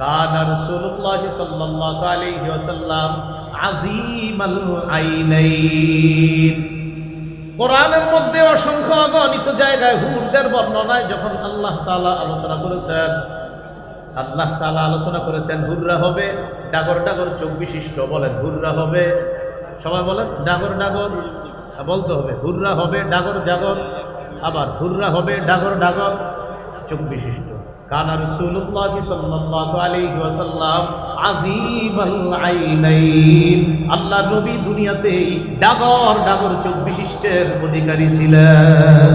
কান রাসূলুল্লাহ সাল্লাল্লাহু আলাইহি ওয়াসাল্লাম আজিমাল আইনাইন। কোরআনের মধ্যে অসংখ্য অগণিত জায়গায় হুরদের বর্ণনায় যখন আল্লাহ তাআলা আলোচনা করেছেন আল্লাহ তাআলা আলোচনা করেছেন হুররা হবে ডাগর ডাগর চোখ বিশিষ্ট বলেন হুররা হবে। সবাই বলেন ডাগর ডাগর হ্যাঁ, বলতে হবে হুররা হবে ডাগর জাগর আবার হুররা হবে ডাগর ডাগর চোখ বিশিষ্ট কানা রাসূলুল্লাহ সাল্লাল্লাহু আলাইহি ওয়াসাল্লাম আজিমাল আইনাইন। আল্লাহ নবী দুনিয়াতে ডাগর ডাগর চোখ বিশিষ্টের অধিকারী ছিলেন।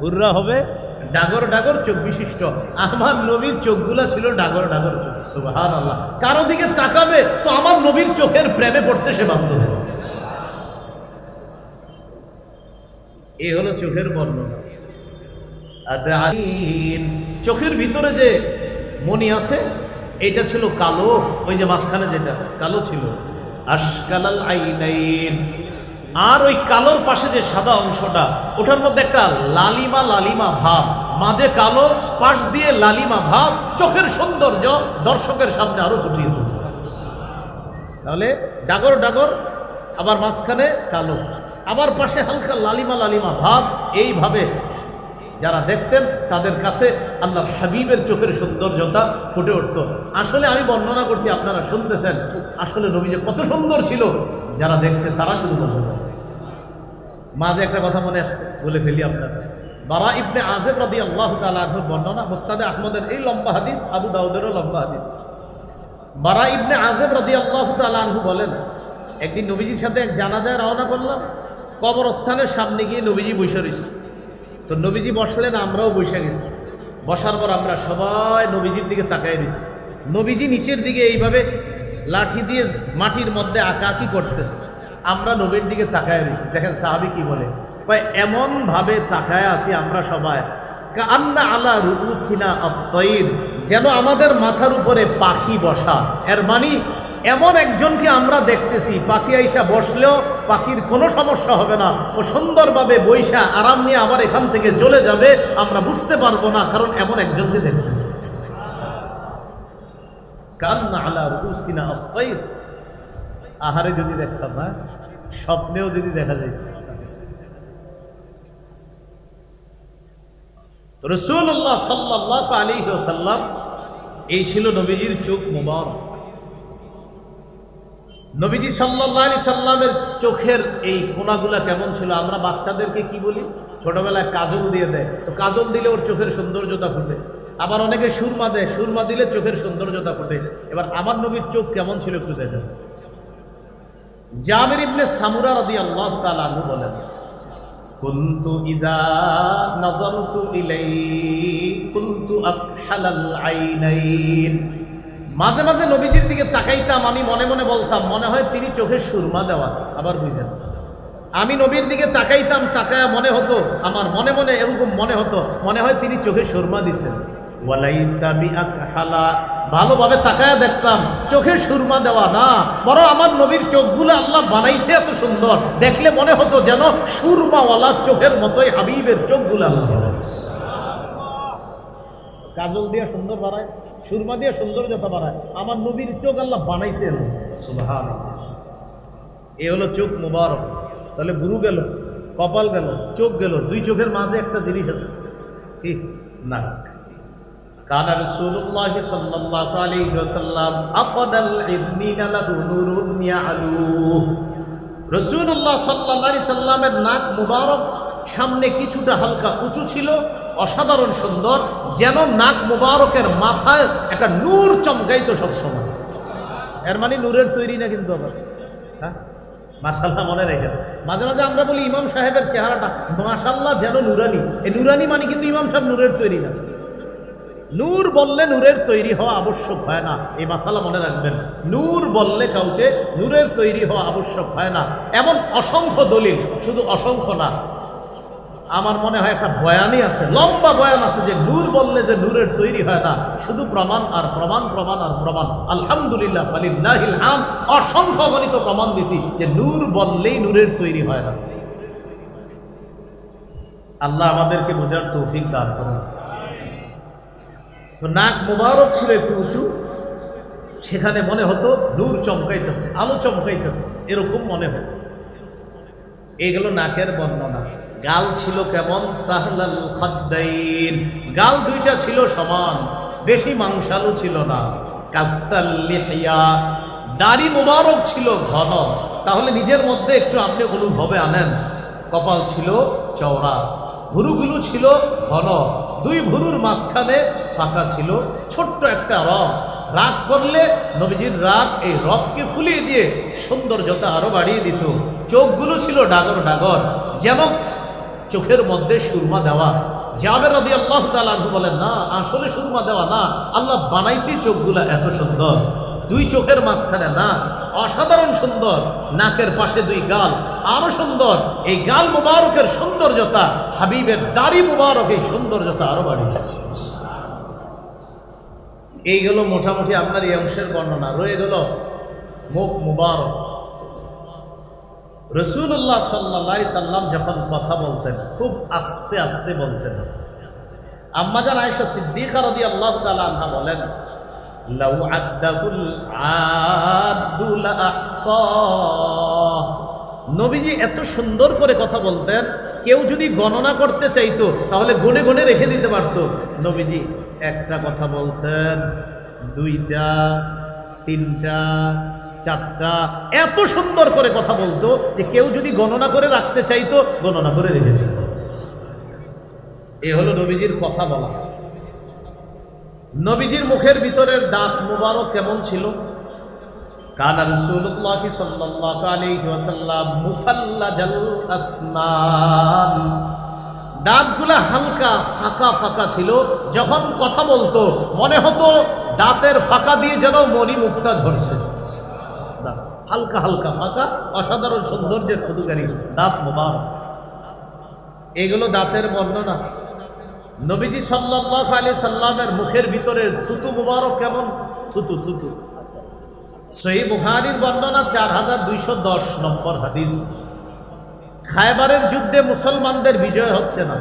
হুররা হবে ডাগর ডাগর চোখ বিশিষ্ট আমার নবীর চোখগুলা ছিল ডাগর ডাগর চোখ। সুবাহান আল্লাহ কারও দিকে তাকাবে তো আমার নবীর চোখের প্রেমে পড়তে সে বাধ্য হবে। এ হলো চোখের বর্ণনা। চোখের ভিতরে যে মনি আছে এটা ছিল কালো, ওই যে মাঝখানে যেটা, কালো ছিল। আশকালাল আইনাইন। আর ওই কালোর পাশে যে সাদা অংশটা, ওটার মধ্যে একটা লালিমা লালিমা ভাব। মাঝে কালো, পাশ দিয়ে লালিমা ভাব, চোখের সৌন্দর্য দর্শকের সামনে আরও ফুটিয়ে তুলবে তাহলে ডাগর ডাগর, আবার মাঝখানে কালো। আবার পাশে হালকা লালিমা লালিমা ভাব, এইভাবে যারা দেখতেন, তাদের কাছে আল্লাহর হাবিবের চোখের সৌন্দর্যতা ফুটে উঠত। আসলে আমি বর্ণনা করছি, আপনারা শুনতেছেন। আসলে নবী যে কত সুন্দর ছিল, যারা দেখছেন, তারা শুধু বর্ণনা মাঝে একটা কথা মনে আসছে, বলে ফেলি আপনার বারা ইবনে আজেব রাদি আল্লাহ তালাহুর বর্ণনা, মুস্তাদে আহমদের এই লম্বা হাদিস, আবু দাউদেরও লম্বা হাদিস। বারা ইবনে আজেব রাদি আল্লাহ তালাহু বলেন, একদিন নবীজির সাথে এক জানাজায় রওনা করলাম। কবরস্থানের সামনে গিয়ে নবীজি রয়েছে তো নবীজি বসলেন, আমরাও বসে গেছি। বসার পর আমরা সবাই নবীজির দিকে তাকাই দিছি নবীজি নিচের দিকে এইভাবে লাঠি দিয়ে মাটির মধ্যে আঁকাআঁকি করতেছে। আমরা নবীর দিকে তাকায় রয়েছি। দেখেন সাহাবি কি বলে, কয় এমন ভাবে তাকায় আছি আমরা সবাই। কান্না আলা রুসিনা আত্মইর যেন আমাদের মাথার উপরে পাখি বসা। এর মানে এমন একজনকে আমরা দেখতেছি। পাখি আইসা বসলেও পাখির কোনো সমস্যা হবে না। ও সুন্দরভাবে বৈশা আরাম নিয়ে আবার এখান থেকে চলে যাবে, আমরা বুঝতে পারব না, কারণ এমন একজনকে দেখতেছি কান্না আলা রুসিনা আহারে যদি দেখতাম না স্বপ্নেও যদি দেখা যায়। রসুল্লাহ সাল্লাহ আলী সাল্লাম এই ছিল নবীজির চোখ মুবারক। নবীজি সাল্লাহ আলী সাল্লামের চোখের এই কোনাগুলা কেমন ছিল? আমরা বাচ্চাদেরকে কি বলি? ছোটবেলায় কাজল দিয়ে দেয়। তো কাজল দিলে ওর চোখের সৌন্দর্যতা ফুটে। আবার অনেকে সুরমা দেয়। সুরমা দিলে চোখের সৌন্দর্যতা ফুটে। এবার আমার নবীর চোখ কেমন ছিল একটু দেখেন। জামির ইবনে সামুরা রাদি আল্লাহ তালু বলেন, কুন্তু ইলাই কুন্তু আকহালাল আইনাইন। মাঝে মাঝে নবীজির দিকে তাকাইতাম, আমি মনে মনে বলতাম, মনে হয় তিনি চোখের সুরমা দেওয়া, আবার বুঝেন। আমি নবীর দিকে তাকাইতাম, তাকায় মনে হতো, আমার মনে মনে এরকম মনে হতো, মনে হয় তিনি চোখের সুরমা বিআকহালা ভালোভাবে তাকায়া দেখতাম চোখে সুরমা দেওয়া না বড় আমার নবীর চোখগুলো আল্লাহ বানাইছে এত সুন্দর। দেখলে মনে হতো যেন সুরমাওয়ালা চোখের মতোই হাবিবের চোখগুলো আল্লাহ কাজল দিয়ে সুন্দর বাড়ায় সুরমা দিয়ে সৌন্দর্যতা বাড়ায় আমার নবীর চোখ আল্লাহ বানাইছে সুবহান এ হলো চোখ মুবারক। তাহলে গুরু গেল, কপাল গেল, চোখ গেল, দুই চোখের মাঝে একটা জিনিস আছে। নাক। নাক সামনে কিছুটা হালকা উঁচু ছিল অসাধারণ সুন্দর, যেন নাক মুবারকের মাথায় একটা নূর চমকাইতো সবসময়। এর মানে নূরের তৈরি না কিন্তু আবার। হ্যাঁ? মাসাল্লাহ মনে রেখে মাঝে মাঝে আমরা বলি ইমাম সাহেবের চেহারাটা মাসাল্লাহ যেন নুরানি। এই নুরানি মানে কিন্তু ইমাম সাহেব নূরের তৈরি না। নূর বললে নূরের তৈরি হওয়া আবশ্যক হয় না। এই মাসালা মনে রাখবেন। নূর বললে কাউকে নূরের তৈরি হওয়া আবশ্যক হয় না। এমন অসংখ্য দলিল, শুধু অসংখ্য না। আমার মনে হয় একটা বয়ানই আছে, লম্বা বয়ান আছে যে নূর বললে যে নূরের তৈরি হয় না, শুধু প্রমাণ আর প্রমাণ প্রমাণ আর প্রমাণ। আলহামদুলিল্লাহ, ফালিল্লাহিল অসংখ্য গণিত প্রমাণ দিছি যে নূর বললেই নূরের তৈরি হয় না। আল্লাহ আমাদেরকে বোঝার তৌফিক দান করুন। তো নাক মোবারক ছিল একটু উঁচু, সেখানে মনে হতো নূর চমকাইতেছে, আলো চমকাইতেছে, এরকম মনে হতো। এগুলো নাকের বর্ণনা। গাল ছিল কেমন? সাহলাল খাদ্দাইন। গাল দুইটা ছিল সমান, বেশি মাংসালু ছিল না। কাফাল লিহিয়া। দাড়ি মোবারক ছিল ঘন। তাহলে নিজের মধ্যে একটু আপনি অনুভবে আনেন। কপাল ছিল চওড়া। ভুরুগুলো ছিল ঘন। দুই ভুরুর মাঝখানে ফাঁকা ছিল। ছোট্ট একটা রগ রাগ করলে নবীজির রাগ এই রগকে ফুলিয়ে দিয়ে সৌন্দর্যতা আরও বাড়িয়ে দিত। চোখগুলো ছিল ডাগর ডাগর। যেন চোখের মধ্যে সুরমা দেওয়া। জাবের রবি আল্লাহ তালু বলেন, না, আসলে সুরমা দেওয়া না। আল্লাহ বানাইছি চোখগুলা এত সুন্দর। দুই চোখের মাঝখানে না, অসাধারণ সুন্দর। নাকের পাশে দুই গাল, আরও সুন্দর। এই গাল মুবারকের সৌন্দর্যতা, হাবিবের দাড়ি মুবারক এই সৌন্দর্যতা আরও বাড়িয়েছে এইগুলো মোটামুটি আপনার এই অংশের বর্ণনা। রয়ে গেল মুখ মুবারক। রসুল্লাহ সাল্লা সাল্লাম যখন কথা বলতেন, খুব আস্তে আস্তে বলতেন আম্মাজান আয়েশা সিদ্দিকা রদি আল্লাহ তালা বলেন আদ্দাহুল আদ্দুল আহসাহ। নবীজি এত সুন্দর করে কথা বলতেন, কেউ যদি গণনা করতে চাইতো, তাহলে গনে গনে রেখে দিতে পারতো নবীজি একটা কথা বলছেন, দুইটা, তিনটা চারটা এত সুন্দর করে কথা বলতো যে কেউ যদি গণনা করে রাখতে চাইতো, গণনা করে রেখে দিত। এ হলো নবীজির কথা বলা। নবীজির মুখের ভিতরের দাঁত মুবারক কেমন ছিল? কানা রাসূলুল্লাহ সাল্লাল্লাহু আলাইহি ওয়াসাল্লাম মুফাল্লাজাল আসনান। দাঁতগুলা হালকা, ফাঁকা ফাঁকা ছিল। যখন কথা বলতো, মনে হতো দাঁতের ফাঁকা দিয়ে যেন মণি মুক্তা ঝরছে হালকা হালকা ফাঁকা, অসাধারণ সৌন্দর্যের অধিকারী দাঁত মোবারক। এগুলো দাঁতের বর্ণনা। নবীজি সাল্লাহ আলী সাল্লামের মুখের ভিতরে থুতু মুবারক কেমন? থুতু থুতু। সহি বুহারির বর্ণনা চার হাজার দুইশো দশ নম্বর হাদিস। খায়বারের যুদ্ধে মুসলমানদের বিজয় হচ্ছে না।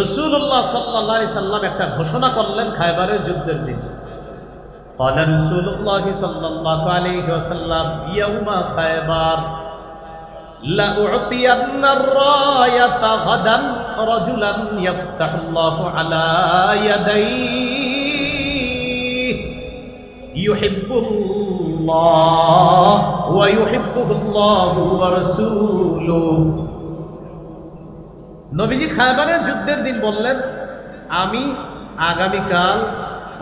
রসুল্লাহ সাল্লাহ সাল্লাম একটা ঘোষণা করলেন খায়বারের যুদ্ধের দিন। قال رسول الله صلى الله عليه وسلم يوم خيبر لأعطين الراية غدا رجلا يفتح الله على يديه يحب الله ويحبه الله ورسوله নবীজি খায়বারের যুদ্ধের দিন বললেন আমি আগামীকাল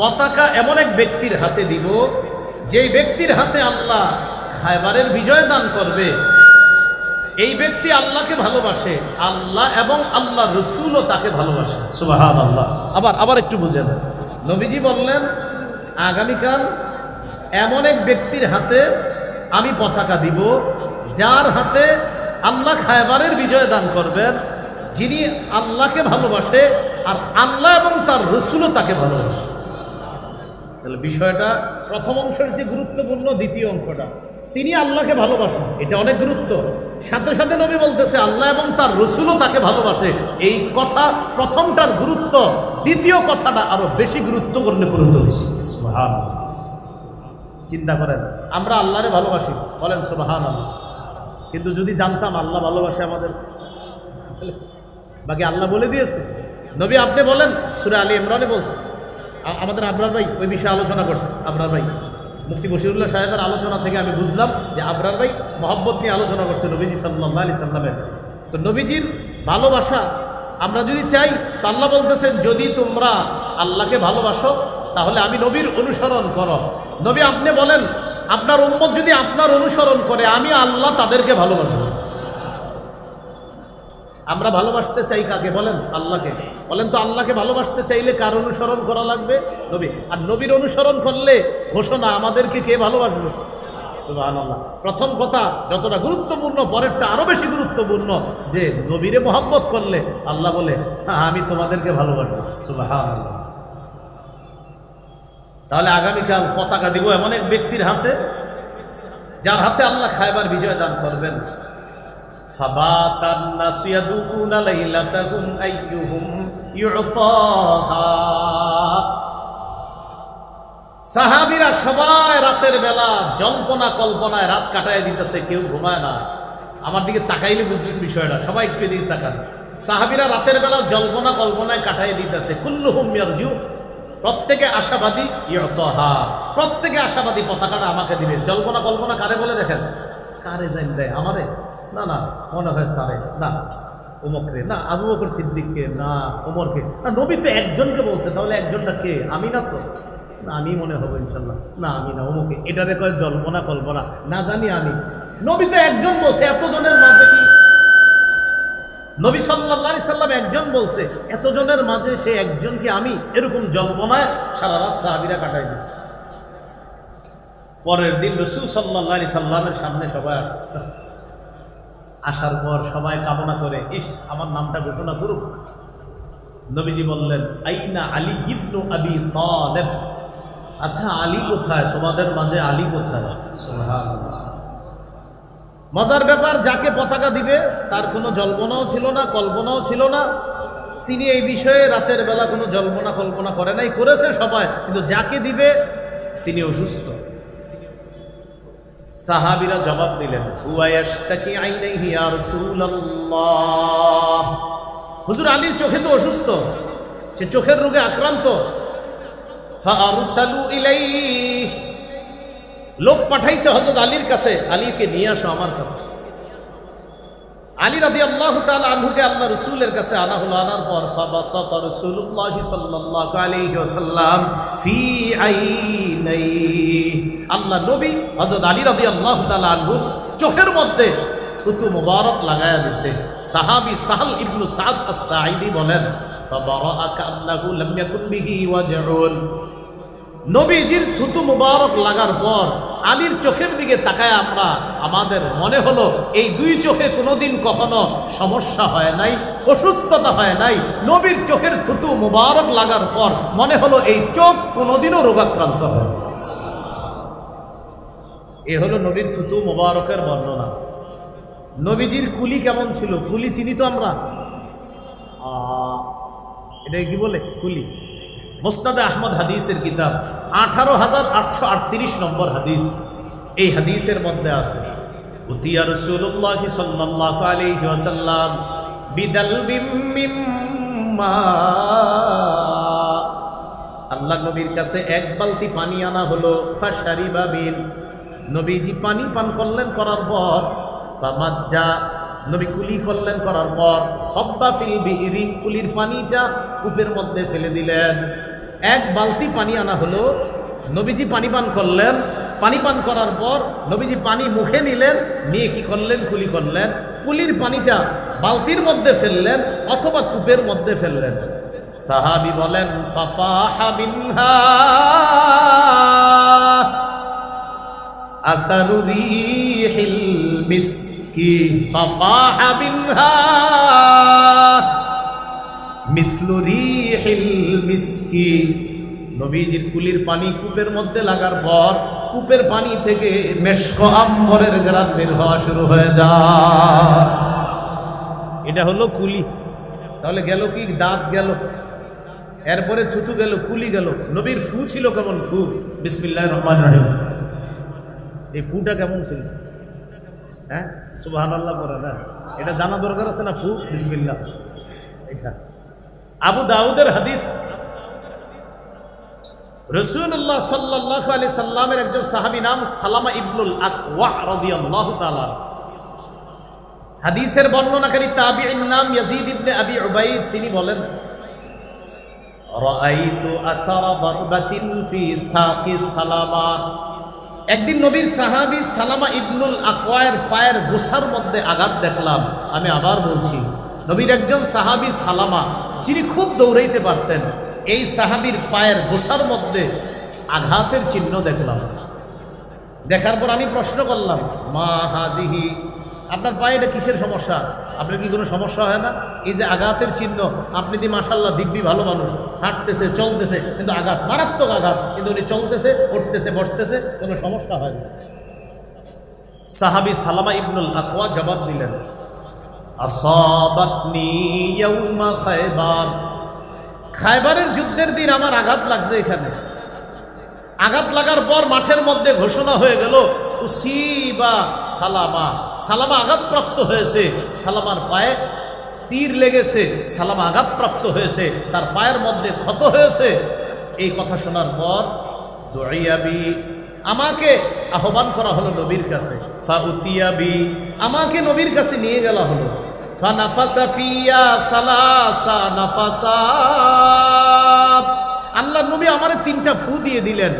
পতাকা এমন এক ব্যক্তির হাতে দিব, যেই ব্যক্তির হাতে আল্লাহ খায়বারের বিজয় দান করবে। এই ব্যক্তি আল্লাহকে ভালোবাসে, আল্লাহ এবং আল্লাহ রসুলও তাকে ভালোবাসে। সুবাহ আল্লাহ আবার আবার একটু বুঝেন। নবীজি বললেন, আগামীকাল এমন এক ব্যক্তির হাতে আমি পতাকা দিব, যার হাতে আল্লাহ খায়বারের বিজয় দান করবেন। যিনি আল্লাহকে ভালোবাসে আর আল্লাহ এবং তার রসুলও তাকে ভালোবাসে। তাহলে বিষয়টা প্রথম অংশের যে গুরুত্বপূর্ণ দ্বিতীয় অংশটা, তিনি আল্লাহকে ভালোবাসেন, এটা অনেক গুরুত্ব। সাথে সাথে নবী বলতেছে, আল্লাহ এবং তার রসুলও তাকে ভালোবাসে। এই কথা প্রথমটার গুরুত্ব, দ্বিতীয় কথাটা আরও বেশি গুরুত্বপূর্ণ গুরুত্ব সুবহানাল্লাহ। চিন্তা করেন, আমরা আল্লাহরে ভালোবাসি, বলেন সুবাহান আল্লাহ কিন্তু যদি জানতাম আল্লাহ ভালোবাসে আমাদের বাকি আল্লাহ বলে দিয়েছে। নবী আপনি বলেন, সুরে আলী ইমরানে বলছে। আমাদের আবরার ভাই ওই বিষয়ে আলোচনা করছে, আবরার ভাই। মুফতি বশিরুল্লাহ সাহেবের আলোচনা থেকে আমি বুঝলাম যে আবরার ভাই মহব্বত নিয়ে আলোচনা করছে নবীজি সাল্লাহ আলি সাল্লামের। তো নবীজির ভালোবাসা আমরা যদি চাই আল্লাহ বলতেছেন, যদি তোমরা আল্লাহকে ভালোবাসো, তাহলে আমি নবীর অনুসরণ করো। নবী আপনি বলেন, আপনার উম্মত যদি আপনার অনুসরণ করে, আমি আল্লাহ তাদেরকে ভালোবাসবো। আমরা ভালোবাসতে চাই কাকে বলেন? আল্লাহকে। বলেন তো আল্লাহকে ভালোবাসতে চাইলে কার অনুসরণ করা লাগবে? নবী। আর নবীর অনুসরণ করলে ঘোষণা আমাদেরকে কে ভালোবাসবে? প্রথম কথা যতটা গুরুত্বপূর্ণ পরেরটা আরও বেশি গুরুত্বপূর্ণ যে নবীরে মোহাম্মত করলে আল্লাহ বলে "হ্যাঁ, আমি তোমাদেরকে ভালোবাসবো। সুবহানাল্লাহ। তাহলে আগামীকাল পতাকা দিব এমন এক ব্যক্তির হাতে যার হাতে আল্লাহ খায়বার বিজয় দান করবেন। فبات الناس يدعون ليلتهم أيهم يعطاها সাহাবিরা সবাই রাতের বেলা জল্পনা কল্পনায় রাত কাটায় দিতেছে কেউ ঘুমায় না আমার দিকে তাকাইলে বুঝবেন বিষয়টা সবাই একটু এদিকে তাকান সাহাবিরা রাতের বেলা জল্পনা কল্পনায় কাটাই দিতেছে কুল্লুহুম ইয়ারজু প্রত্যেকে আশাবাদী ইয়তহা প্রত্যেকে আশাবাদী পতাকাটা আমাকে দিবে জল্পনা কল্পনা কারে বলে দেখেন কারে জান দেয় আমারে না না, মনে হয় তারে না উমকরে না, আবু বকর সিদ্দিককে, না, ওমরকে, না, নবী তো একজনকে বলছে, তাহলে একজনটা কে? আমি না তো। না, আমি মনে হব ইনশাল্লাহ। না, আমি না অমুকে এটারে কয় জল্পনা, কল্পনা। না জানি আমি। নবী তো একজন বলছে, এতজনের মাঝে কি? নবী সাল্লাহ সাল্লাম একজন বলছে, এতজনের মাঝে সে একজন কি আমি? এরকম জল্পনায় সারা রাত সাহাবিরা কাটাই দিচ্ছে। পরের দিন রসুল সাল্লাহ সাল্লামের সামনে সবাই আসছে। আসার পর সবাই কামনা করে ইস আমার নামটা ঘোষণা করুক। নবীজি বললেন আইনা আলী ইবনু আবি তালেব। আচ্ছা আলী কোথায়? তোমাদের মাঝে আলী কোথায়? মজার ব্যাপার যাকে পতাকা দিবে তার কোনো জল্পনাও ছিল না কল্পনাও ছিল না। তিনি এই বিষয়ে রাতের বেলা কোনো জল্পনা কল্পনা করে নাই করেছে সবাই কিন্তু যাকে দিবে তিনি অসুস্থ। সাহাবিরা জবাব দিলেন হুয়ায়াশতাকি আইনাইহি ইয়া রাসূলুল্লাহ। হুজুর আলীর চোখে তো অসুস্থ, সে চোখের রোগে আক্রান্ত। ফাআরসালু ইলাইহি, লোক পাঠাইছে হযরত আলীর কাছে, আলীকে নিয়ে আসো আমার কাছে। আলী রাদি আল্লাহ আনহুকে আল্লাহ রসুলের কাছে আনা হলো, আনার পর ফাবাসাত রসুল্লাহ সাল্লাল্লাহু আলাইহি ওয়াসাল্লাম ফি আল্লাহ নবী হযরত আলী রাদি আল্লাহ তাল আনহুর চোখের মধ্যে থুতু মুবারক লাগায়া দিছে। সাহাবী সাহাল ইবনু সাদ আস-সাঈদি বলেন ফাবারাআ কান্নাহু লাম ইয়াকুন বিহি ওয়াজউন। নবীজির থুতু মুবারক লাগার পর আলীর চোখের দিকে তাকায় আমরা, আমাদের মনে হলো এই দুই চোখে কোনোদিন কখনো সমস্যা হয় নাই, অসুস্থতা হয় নাই। নবীর চোখের থুতু মুবারক লাগার পর মনে হলো এই চোখ কোনোদিনও রোগাক্রান্ত হয় এ হলো নবীর থুতু মুবারকের বর্ণনা। নবীজির কুলি কেমন ছিল? কুলি চিনি তো আমরা? এটা কি বলে? কুলি। মোস্তাদে আহমদ হাদিসের কিতাব, আঠারো হাজার আটশো আটত্রিশ নম্বর হাদিস। এই হাদিসের মধ্যে আছে আল্লাহ নবীর কাছে এক বালতি পানি আনা হলো ফাশারি বাবিন নবীজি পানি পান করলেন করার পর, ফামাজ্জা নবী কুলি করলেন করার পর, সব্বা ফিল বিহিরি কুলির পানিটা কূপের মধ্যে ফেলে দিলেন। এক বালতি পানি আনা হলো। নবীজি পানি পান করলেন। পানি পান করার পর নবীজি পানি মুখে নিলেন, নিয়ে কি করলেন? কুলি করলেন। কুলির পানিটা বালতির মধ্যে ফেললেন অথবা কূপের মধ্যে ফেললেন। সাহাবি বলেন, ফাফাহা নবীজির কুলির পানি কূপের মধ্যে লাগার পর কূপের পানি থেকে মেশক আম্বরের গ্রাম বের হওয়া শুরু হয়ে যায়। এটা হলো কুলি। তাহলে গেল কি? দাঁত গেল। এরপরে থুতু গেল, কুলি গেল। নবীর ফু ছিল কেমন? ফু। বিসমিল্লাহ রহমান রহিম। এই ফুটা কেমন ছিল? হ্যাঁ? সুবাহান আল্লাহ পরে না? এটা জানা দরকার আছে না ফু? বিসমিল্লাহ। এটা। আবু দাউদের হাদিস। রসুল্লাহ সাল্লাহ আলি সাল্লামের একজন সাহাবি নাম সালামা ইবনুল আকওয়া রাদিয়াল্লাহু তাআলা। হাদিসের বর্ণনাকারী তাবিঈর নাম ইয়াজিদ ইবনে আবি উবাইদ, তিনি বলেন একদিন নবীর সাহাবী সালামা ইবনুল আকওয়ায়ের পায়ের গোসার মধ্যে আঘাত দেখলাম। আমি আবার বলছি নবীর একজন সাহাবী সালামা, যিনি খুব দৌড়াইতে পারতেন, এই সাহাবীর পায়ের গোসার মধ্যে আঘাতের চিহ্ন দেখলাম। দেখার পর আমি প্রশ্ন করলাম, মা হাজিহি, আপনার পায়ে এটা কিসের সমস্যা? আপনার কি কোনো সমস্যা হয় না? এই যে আঘাতের চিহ্ন, আপনি দি মাসাল্লাহ দিব্যি ভালো মানুষ, হাঁটতেছে, চলতেছে, কিন্তু আঘাত, মারাত্মক আঘাত, কিন্তু উনি চলতেছে, উঠতেছে, বসতেছে, কোনো সমস্যা হয় না। সাহাবি সালামা ইবনুল আকওয়া জবাব দিলেন আসাবাতনি ইয়াউমা খায়বার। খায়বারের যুদ্ধের দিন আমার আঘাত লাগছে এখানে। আঘাত লাগার পর মাঠের মধ্যে ঘোষণা হয়ে গেল, উসিবা সালামা। সালামা আঘাতপ্রাপ্ত হয়েছে, সালামার পায়ে তীর লেগেছে, সালামা আঘাতপ্রাপ্ত হয়েছে, তার পায়ের মধ্যে ক্ষত হয়েছে। এই কথা শোনার পর দৌড়াইয়াবি আমাকে আহ্বান করা হলো নবীর কাছে। ফাউতিয়াবি আমাকে নবীর কাছে নিয়ে গেলা হলো। আল্লাহ নবী আমারে তিনটা ফু দিয়ে দিলেন।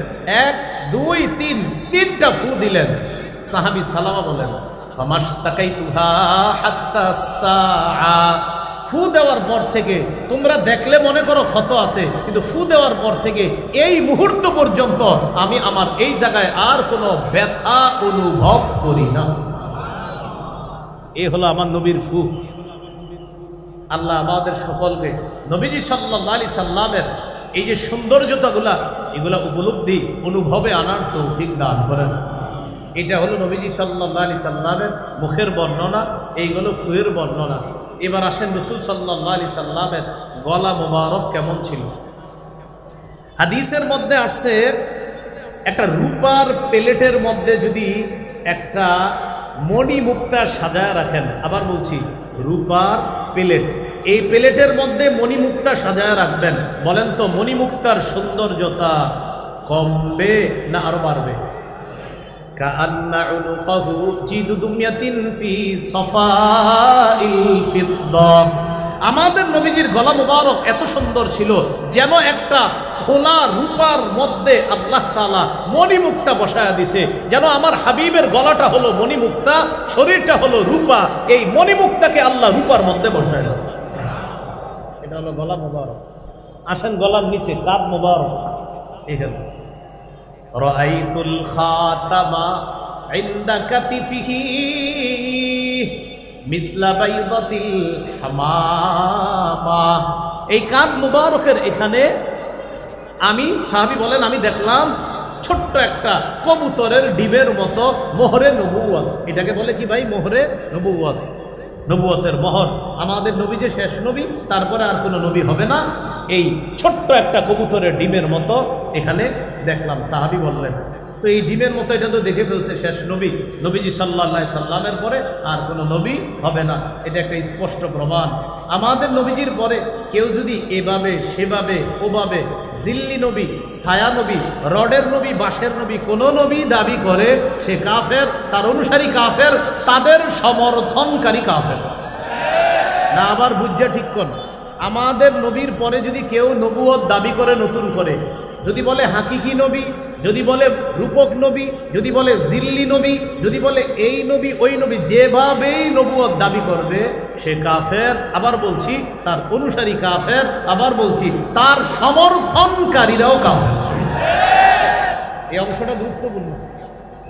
এক, দুই, তিন, তিনটা ফু দিলেন। সাহাবি সালামা বলেন ফামাশতাকাই তুহা হাত্তা সাআ। ফু দেওয়ার পর থেকে তোমরা দেখলে মনে করো ক্ষত আছে, কিন্তু ফু দেওয়ার পর থেকে এই মুহূর্ত পর্যন্ত আমি আমার এই জায়গায় আর কোনো ব্যথা অনুভব করি না। এ হলো আমার নবীর ফু। আল্লাহ আমাদের সকলকে নবীজি সাল্লাহ আলি সাল্লামের এই যে সৌন্দর্যতাগুলা, এগুলা উপলব্ধি, অনুভবে আনার তৌফিক দান করেন। এটা হলো নবীজি সাল্লাহ আলি সাল্লামের মুখের বর্ণনা এইগুলো ফুয়ের বর্ণনা। এবার আসেন রসুল সাল্লাহ আলি সাল্লামের গলা মোবারক কেমন ছিল? হাদিসের মধ্যে আসছে, একটা রূপার প্লেটের মধ্যে যদি একটা মণি মুক্তা সাজায় রাখেন, আবার বলছি, রূপার প্লেট। এই প্লেটের মধ্যে মণিমুক্তা সাজায় রাখবেন। বলেন তো, মণিমুক্তার সৌন্দর্যতা কমবে না আরও বাড়বে? কান্না عنقه جيد دمية في صفاء الفضة আমাদের নবীজির গলা মুবারক এত সুন্দর ছিল যেন একটা খোলা রূপার মধ্যে আল্লাহ তালা মণিমুক্তা বসায়া দিছে যেন আমার হাবিবের গলাটা হলো মণিমুক্তা শরীরটা হলো রূপা এই মণিমুক্তাকে আল্লাহ রূপার মধ্যে বসায় দিছে এটা হলো গলা মুবারক আসেন গলার নিচে কাদ মুবারক এই হলো رأيت الخاتم عند كتفه এই কাঁধ মুবারকের এখানে আমি, সাহাবি বলেন, আমি দেখলাম ছোট্ট একটা কবুতরের ডিবের মতো মোহরে নবুয়াত এটাকে বলে কি ভাই? মোহরে নবুয়াত নবুয়তের মহর। আমাদের নবী যে শেষ নবী, তারপরে আর কোনো নবী হবে না। এই ছোট্ট একটা কবুতরের ডিমের মতো এখানে দেখলাম, সাহাবি বললেন। তো এই ডিমের মতো এটা তো দেখে ফেলছে শেষ নবী। নবীজি সাল্লাহ সাল্লামের পরে আর কোনো নবী হবে না। এটা একটা স্পষ্ট প্রমাণ। আমাদের নবীজির পরে কেউ যদি এভাবে, সেভাবে, ওভাবে জিল্লি নবী, ছায়া নবী, রডের নবী, বাঁশের নবী কোনো নবী দাবি করে, সে কাফের, তার অনুসারী কাফের, তাদের সমর্থনকারী কাফের। না, আবার বুঝা ঠিক কোন? আমাদের নবীর পরে যদি কেউ নবুয়ত দাবি করে, নতুন করে, যদি বলে হাকিকি নবী যদি বলে রূপক নবী, যদি বলে জিল্লি নবী, যদি বলে এই নবী, ওই নবী, যেভাবেই নবুয়ত দাবি করবে, সে কাফের, আবার বলছি, তার অনুসারী কাফের, আবার বলছি, তার সমর্থনকারীরাও কাফের। এই অংশটা গুরুত্বপূর্ণ।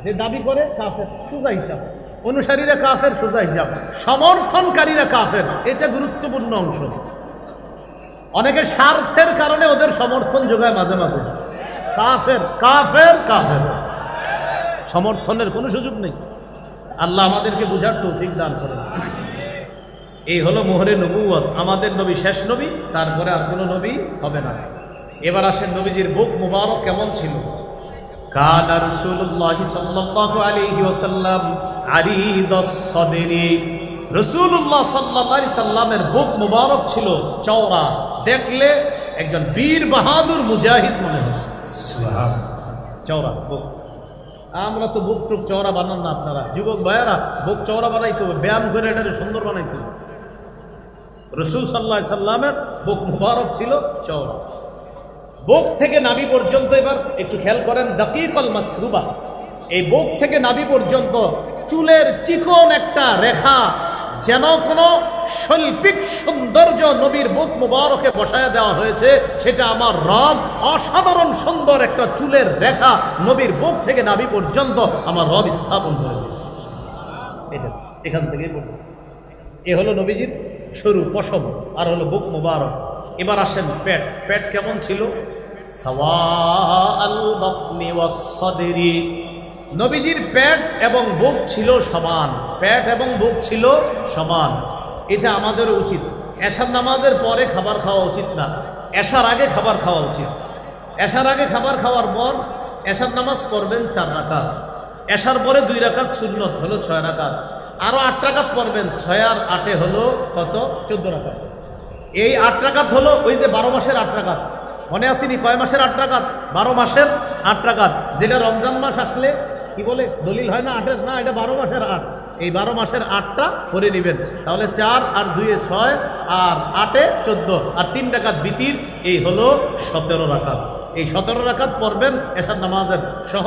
যে দাবি করে, কাফের, সোজা হিসাব। অনুসারীরা কাফের, সোজা হিসাব। সমর্থনকারীরা কাফের, এটা গুরুত্বপূর্ণ অংশ। অনেকে স্বার্থের কারণে ওদের সমর্থন যোগায় মাঝে মাঝে। কাফের কাফের কাফের। সমর্থনের কোনো সুযোগ নেই। আল্লাহ আমাদেরকে বুঝার তৌফিক দান করে এই হলো মোহরে নবুয়ত আমাদের নবী শেষ নবী, তারপরে আর কোনো নবী হবে না। এবার আসেন নবীজির বুক মুবারক কেমন ছিল? বুক মুবারক ছিল চওড়া। দেখলে একজন বীর বাহাদুর মুজাহিদ মনে হয়। চওড়া, বুক। আমরা তো বুক টুক চওড়া বানান না আপনারা। যুবক ভাইয়ারা, বুক চওড়া বানাইতে হবে, ব্যায়াম করে এটাকে সুন্দর বানাইতে হবে। রসুল সাল্লাহ সাল্লামের বুক মুবারক ছিল চওড়া। বুক থেকে নাবি পর্যন্ত এবার একটু খেয়াল করেন, দাকিকল মাসরুবা। এই বুক থেকে নাবি পর্যন্ত চুলের চিকন একটা রেখা যেন কোনো শৈল্পিক সৌন্দর্য নবীর বুক মুবারকে বসায় দেওয়া হয়েছে। সেটা আমার রব, অসাধারণ সুন্দর একটা চুলের রেখা নবীর বুক থেকে নাবি পর্যন্ত আমার রব স্থাপন করে এটা এখান থেকে এ হলো নবীজির সরু পশম, আর হলো বুক মুবারক। এবার আসেন পেট। পেট কেমন ছিল? নবীজির পেট এবং বুক ছিল সমান। পেট এবং বুক ছিল সমান। এটা আমাদেরও উচিত। এশার নামাজের পরে খাবার খাওয়া উচিত না। এশার আগে খাবার খাওয়া উচিত। এশার আগে খাবার খাওয়ার পর এশার নামাজ পড়বেন চার রাকাত। এশার পরে দুই রাকাত সুন্নত হলো ছয় রাকাত। আরও আট রাকাত পড়বেন। ছয় আর আটে হলো কত? চোদ্দ রাকাত। এই আট রাকাত হলো ওই যে বারো মাসের আট রাকাত। মনে আসেনি কয় মাসের আট রাকাত? বারো মাসের আট টাকাত যেটা রমজান মাস আসলে কি বলে? দলিল হয় না আটের? না, এটা বারো মাসের আট। এই বারো মাসের আটটা করে নেবেন। তাহলে চার আর দুয়ে ছয় আর আটে চোদ্দ। আর তিন রাকাত বিতির, এই হলো সতেরো রাখাত এই সতেরো রাখাত পড়বেন এসার নামাজের সহ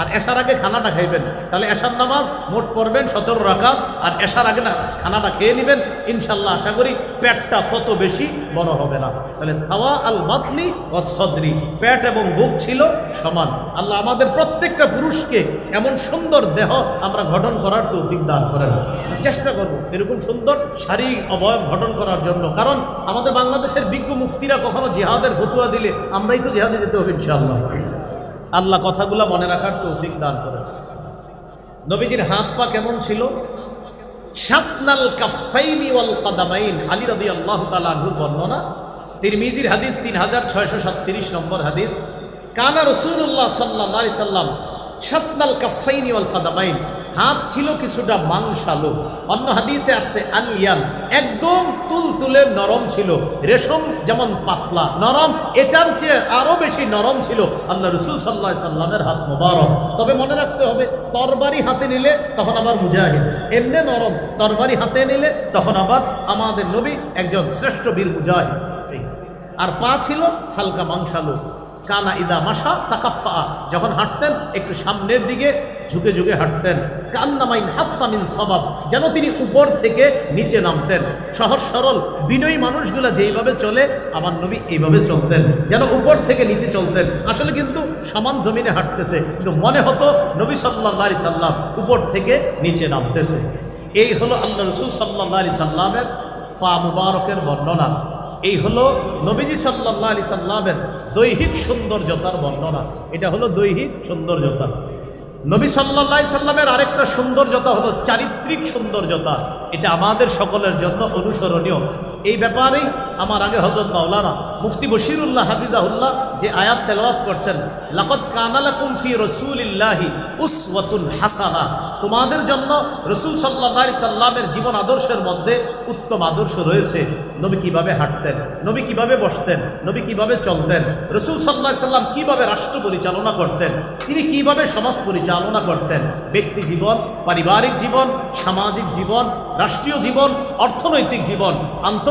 আর এসার আগে খানাটা খাইবেন। তাহলে এসার নামাজ মোট করবেন সতেরো রাকাত, আর এসার আগে না, খানাটা খেয়ে নেবেন। ইনশাল্লাহ আশা করি পেটটা তত বেশি বড় হবে না। তাহলে সাওয়া আল মাতলি ও সদরি, পেট এবং বুক ছিল সমান। আল্লাহ আমাদের প্রত্যেকটা পুরুষকে এমন সুন্দর দেহ আমরা গঠন করার তৌফিক দান করেন। চেষ্টা করব এরকম সুন্দর শারীরিক অবয়ব গঠন করার জন্য। কারণ আমাদের বাংলাদেশের বিজ্ঞ মুফতিরা কখনো জেহাদের ফতুয়া দিলে আমরাই তো জিহাদে যেতে হবে ইনশাআল্লাহ। আল্লাহ কথাগুলো মনে রাখার তৌফিক দান করে। নবীজির হাত পা কেমন ছিল? শাসনাল কাফাইনি ওয়াল কাদামাইন, আলী রাদি আল্লাহ তালাহুর বর্ণনা। তিরমিজির হাদিস তিন হাজার ছয়শো সাতত্রিশ নম্বর হাদিস। কানা রসুল্লাহ সাল্লাহ সাল্লাম শাসনাল কাফাইনি ওয়াল কাদামাইন। হাত ছিল কিছুটা মাংসালো। অন্য হাদিসে আসছে আলিয়ান একদম তুল তুলে নরম ছিল। রেশম যেমন পাতলা, নরম। এটার চেয়ে আরও বেশি নরম ছিল। আল্লাহ রসুল সাল্লাহ সাল্লামের হাত মোবারক। তবে মনে রাখতে হবে, তরবারি হাতে নিলে তখন আবার মুজাহিদ। এমনি নরম, তরবারি হাতে নিলে তখন আবার আমাদের নবী একজন শ্রেষ্ঠ বীর মুজাহিদ। আর পা ছিল হালকা মাংসালো। কানা ইদা মাসা তাকাফা যখন হাঁটতেন, একটু সামনের দিকে ঝুঁকে ঝুঁকে হাঁটতেন। কান্নামাইন হাত্তামিন সবাব, যেন তিনি উপর থেকে নিচে নামতেন। সহজ সরল, বিনয়ী মানুষগুলা যেইভাবে চলে, আমার নবী এইভাবে চলতেন। যেন উপর থেকে নিচে চলতেন। আসলে কিন্তু সমান জমিনে হাঁটতেছে। কিন্তু মনে হতো নবী সাল্লাহ আলি সাল্লাম উপর থেকে নিচে নামতেছে। এই হলো আল্লাহ রসুল সাল্লাহ আলি সাল্লামের পা মুবারকের বর্ণনা। এই হলো নবীজি সাল্লাহ আলি সাল্লামের দৈহিক সৌন্দর্যতার বর্ণনা। এটা হলো দৈহিক সৌন্দর্যতা। নবী সাল্লাহ সাল্লামের আরেকটা সৌন্দর্যতা হলো চারিত্রিক সৌন্দর্যতা। এটা আমাদের সকলের জন্য অনুসরণীয়। এই ব্যাপারেই আমার আগে হজরত মাওলানা মুফতি বশিরুল্লাহ হাফিজাহুল্লাহ যে আয়াত তেলাওয়াত করছেন লাকত কানালাকুম ফি রসুলিল্লাহি উসওয়াতুন হাসানা। তোমাদের জন্য রসুল সাল্লাহ সাল্লামের জীবন আদর্শের মধ্যে উত্তম আদর্শ রয়েছে। নবী কীভাবে হাঁটতেন, নবী কীভাবে বসতেন, নবী কীভাবে চলতেন, রসুল সাল্লাহ সাল্লাম কীভাবে রাষ্ট্র পরিচালনা করতেন, তিনি কীভাবে সমাজ পরিচালনা করতেন, ব্যক্তি জীবন, পারিবারিক জীবন, সামাজিক জীবন, রাষ্ট্রীয় জীবন, অর্থনৈতিক জীবন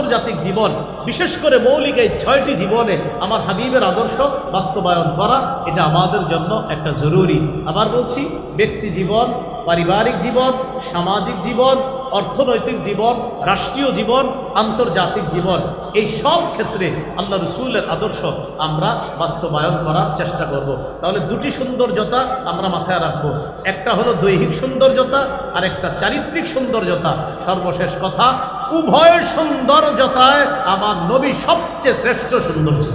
আন্তর্জাতিক জীবন, বিশেষ করে মৌলিক এই ছয়টি জীবনে আমার হাবিবের আদর্শ বাস্তবায়ন করা, এটা আমাদের জন্য একটা জরুরি। আবার বলছি, ব্যক্তি জীবন, পারিবারিক জীবন, সামাজিক জীবন, অর্থনৈতিক জীবন, রাষ্ট্রীয় জীবন, আন্তর্জাতিক জীবন, এই সব ক্ষেত্রে আল্লাহ রসুলের আদর্শ আমরা বাস্তবায়ন করার চেষ্টা করব। তাহলে দুটি সৌন্দর্যতা আমরা মাথায় রাখব। একটা হলো দৈহিক সৌন্দর্যতা আর একটা চারিত্রিক সৌন্দর্যতা। সর্বশেষ কথা উভয় সৌন্দর্যতায় আমার নবী সবচেয়ে শ্রেষ্ঠ সৌন্দর্য।